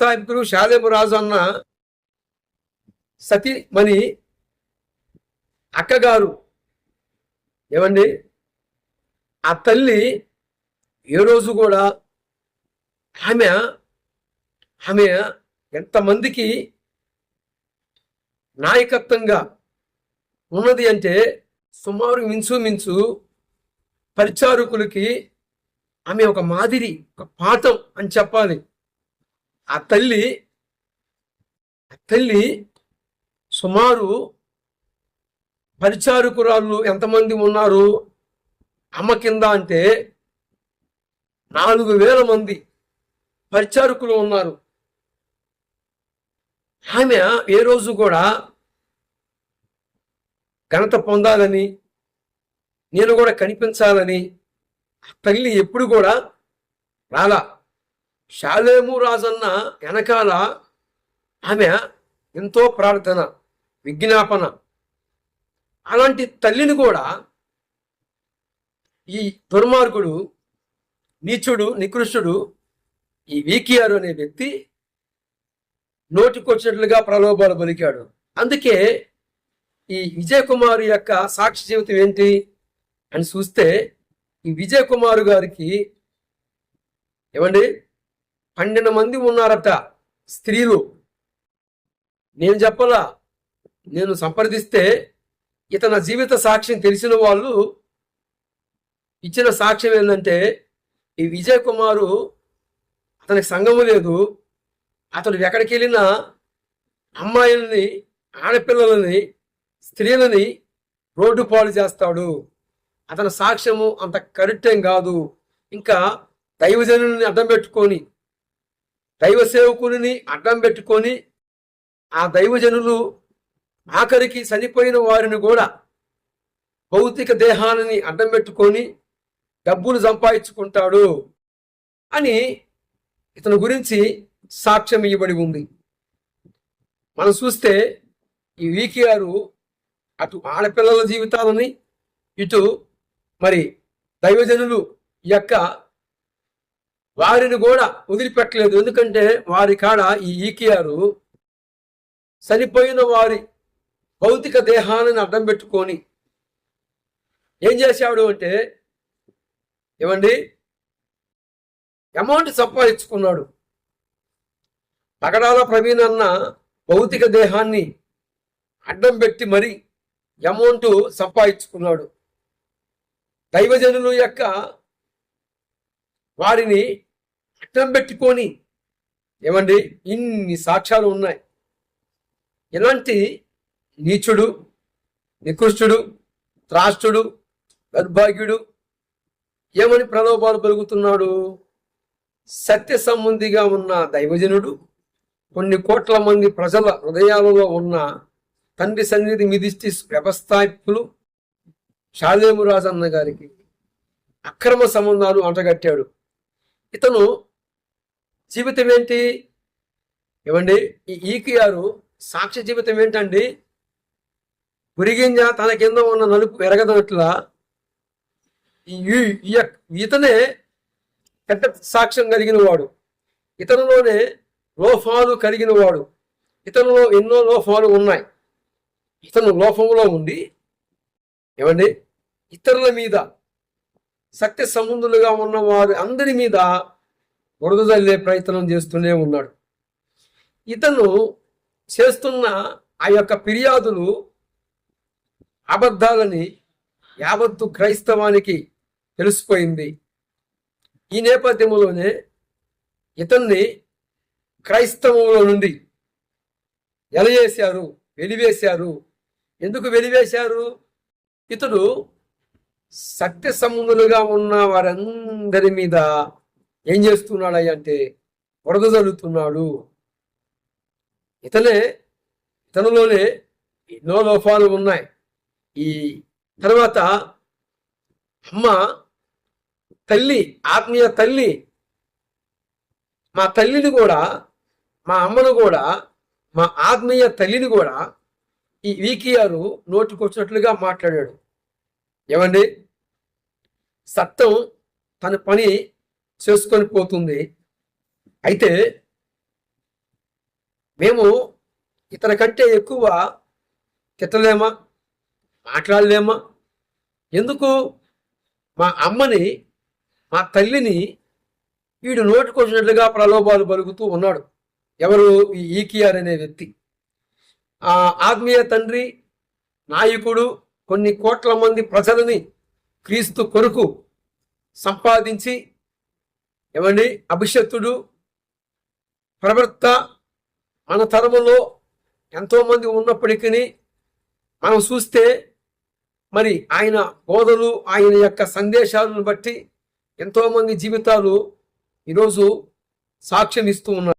వ్యవస్థాపకుడు షాదేపు రాజు అన్న సతీమణి అక్కగారు. ఏమండి? ఆ తల్లి ఏ రోజు కూడా ఆమె ఆమె ఎంతమందికి నాయకత్వంగా ఉన్నది అంటే సుమారు మించుమించు పరిచారకులకి ఆమె ఒక మాదిరి ఒక పాఠం అని చెప్పాలి. ఆ తల్లి ఆ తల్లి సుమారు పరిచారకురాళ్ళు ఎంతమంది ఉన్నారు? అమ్మ కింద అంటే నాలుగు వేల మంది పరిచారకులు ఉన్నారు. ఆమె ఏ రోజు కూడా ఘనత పొందాలని నేను కూడా కనిపించాలని ఆ తల్లి ఎప్పుడు కూడా రాలా. శాలేము రాజన్న వెనకాల ఆమె ఎంతో ప్రార్థన విజ్ఞాపన. అలాంటి తల్లిని కూడా ఈ దుర్మార్గుడు నీచుడు నికృష్టుడు ఈ వీకీఆర్ అనే వ్యక్తి నోటికొచ్చినట్లుగా ప్రలోభాలు పలికాడు. అందుకే ఈ విజయ్ కుమార్ యొక్క సాక్షి జీవితం ఏంటి అని చూస్తే ఈ విజయ్ కుమార్ గారికి ఏమండి? పన్నెండు మంది ఉన్నారట స్త్రీలు. నేను చెప్పలా? నేను సంప్రదిస్తే ఇతని జీవిత సాక్ష్యం తెలిసిన వాళ్ళు ఇచ్చిన సాక్ష్యం ఏంటంటే ఈ విజయ్ కుమారు అతనికి సంఘము లేదు. అతడు ఎక్కడికి వెళ్ళినా అమ్మాయిలని ఆడపిల్లలని స్త్రీలని రోడ్డు పాలు చేస్తాడు. అతని సాక్ష్యము అంత కరెక్ట్ ఏం కాదు. ఇంకా దైవజనుని అడ్డం పెట్టుకొని దైవ సేవకుని అడ్డం పెట్టుకొని ఆ దైవజనులు ఆఖరికి చనిపోయిన వారిని కూడా భౌతిక దేహాలని అడ్డం పెట్టుకొని డబ్బులు సంపాదించుకుంటాడు అని ఇతని గురించి సాక్ష్యం ఇవ్వబడి ఉంది. మనం చూస్తే ఈ వీకేఆర్ అటు ఆడపిల్లల జీవితాలని ఇటు మరి దైవజనులు యొక్క వారిని కూడా వదిలిపెట్టలేదు. ఎందుకంటే వారి కాడ ఈ ఈకేఆర్ చనిపోయిన వారి భౌతిక దేహాలను అడ్డం పెట్టుకొని ఏం చేశాడు అంటే ఏమండి? అమౌంట్ సంపాదించుకున్నాడు. పగడాల ప్రవీణ్ అన్న భౌతిక దేహాన్ని అడ్డం పెట్టి మరి అమౌంట్ సంపాదించుకున్నాడు. దైవజనులు యొక్క వారిని అడ్డం పెట్టుకొని ఏమండి? ఇన్ని సాక్ష్యాలు ఉన్నాయి. ఇలాంటి నీచుడు నికృష్టుడు త్రాష్టుడు దౌర్భాగ్యుడు ఏమని ప్రలోభాలు పెరుగుతున్నాడు? సత్య సంబంధిగా ఉన్న దైవజనుడు కొన్ని కోట్ల మంది ప్రజల హృదయాలలో ఉన్న తండ్రి సన్నిధి మిదిష్టి వ్యవస్థాపకులు షాదేమురాజన్న గారికి అక్రమ సంబంధాలు అంటగట్టాడు. ఇతను జీవితం ఏంటి? ఏమండి? ఈ ఈకియారు సాక్ష్య జీవితం ఏంటండి? పురిగింజ తన కింద ఉన్న నలుపు ఎరగదట్లా ఈ- ఇతనే పెద్ద సాక్ష్యం కలిగిన వాడు ఇతనిలోనే లోపాలు కలిగిన వాడు ఇతనిలో ఎన్నో లోపాలు ఉన్నాయి. ఇతను లోపంలో ఉండి ఏమండి? ఇతరుల మీద సత్య సంబంధులుగా ఉన్న వారు అందరి మీద బురద చల్లే ప్రయత్నం చేస్తూనే ఉన్నాడు. ఇతను చేస్తున్న ఆ యొక్క ఫిర్యాదులు అబద్ధాలని యావత్తు క్రైస్తవానికి తెలిసిపోయింది. ఈ నేపథ్యంలోనే ఇతన్ని క్రైస్తవంలో నుండి ఎలయేశారు వెలివేశారు. ఎందుకు వెలివేశారు? ఇతడు సత్య సంబంధులుగా ఉన్న వారందరి మీద ఏం చేస్తున్నాడయ్య అంటే వరద ఇతనే ఇతనిలోనే ఎన్నో లోపాలు ఉన్నాయి. ఈ తర్వాత అమ్మ తల్లి ఆత్మీయ తల్లి మా తల్లిని కూడా మా అమ్మను కూడా మా ఆత్మీయ తల్లిని కూడా ఈ వీకియారు నోటికొచ్చినట్లుగా మాట్లాడాడు. ఏమండి? సత్యం తన పని చేసుకొని పోతుంది. అయితే మేము ఇతని కంటే ఎక్కువ తిట్టలేమా? మాట్లాడలేమా? ఎందుకు? మా అమ్మని మా తల్లిని వీడు నోటికొచ్చినట్లుగా ప్రలోభాలు పలుకుతూ ఉన్నాడు. ఎవరు? ఈ ఈకిఆర్ అనే వ్యక్తి. ఆ ఆత్మీయ తండ్రి నాయకుడు కొన్ని కోట్ల మంది ప్రజలని క్రీస్తు కొరకు సంపాదించి ఏమండి? అభిషక్తుడు ప్రవర్త మన తరములో ఎంతోమంది ఉన్నప్పటికీ మనం చూస్తే మరి ఆయన బోధలు ఆయన యొక్క సందేశాలను బట్టి ఎంతోమంది జీవితాలు ఈరోజు సాక్ష్యం ఇస్తూ ఉన్నారు.